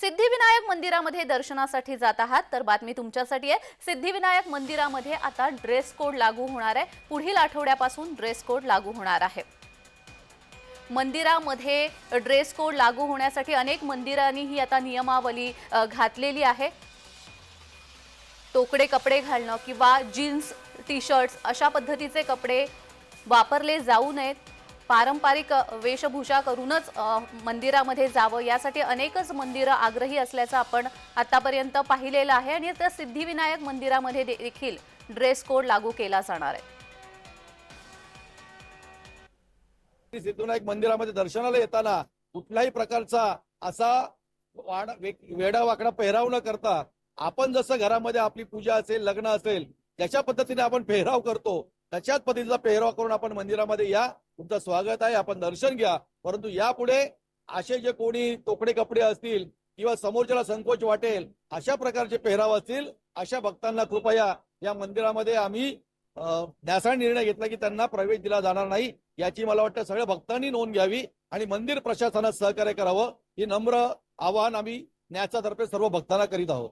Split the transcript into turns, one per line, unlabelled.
सिद्धिविनायक मंदिरामध्ये दर्शनासाठी जात आहात. तर बातमी तुमच्यासाठी आहे. सिद्धिविनायक मंदिरामध्ये आता ड्रेस कोड लागू होणार आहे. पुढील आठवड्यापासून ड्रेस कोड लागू होणार आहे. मंदिरामध्ये ड्रेस कोड लागू होण्यासाठी अनेक मंदिरांनी ही आता नियमावली घातलेली आहे. तोकडे कपडे घालणं किंवा जीन्स टी शर्ट्स अशा पद्धतीचे कपडे वापरले जाऊ नयेत. पारंपरिक वेशभूषा करूनच मंदिरामध्ये जावं. यासाठी अनेकच मंदिरं आग्रही असल्याचं आपण आतापर्यंत पाहिलेलं आहे आणि त्या सिद्धिविनायक मंदिरामध्ये दे- देखील ड्रेस कोड लागू केला जाणार आहे.
श्री सिद्धविनायक मंदिरामध्ये दर्शनाला येताना कुठल्याही प्रकारचा असा वेडा वाकडा पेहराव न करता आपण जसं घरामध्ये आपली पूजा असेल लग्न असेल ज्याच्या पद्धतीने आपण पेहराव करतो तशाच पद्धतीचा पेहराव करून आपण मंदिरामध्ये या. तुमचं स्वागत आहे. आपण दर्शन घ्या. परंतु यापुढे असे जे कोणी तोकडे कपडे असतील किंवा समोरच्याला संकोच वाटेल अशा प्रकारचे पेहराव असतील अशा भक्तांना कृपया या मंदिरामध्ये आम्ही न्यासा निर्णय घेतला की त्यांना प्रवेश दिला जाणार नाही. याची मला वाटतं सगळ्या भक्तांनी नोंद घ्यावी आणि मंदिर प्रशासनात सहकार्य करावं. ही नम्र आवाहन आम्ही न्यासातर्फे सर्व भक्तांना करीत आहोत.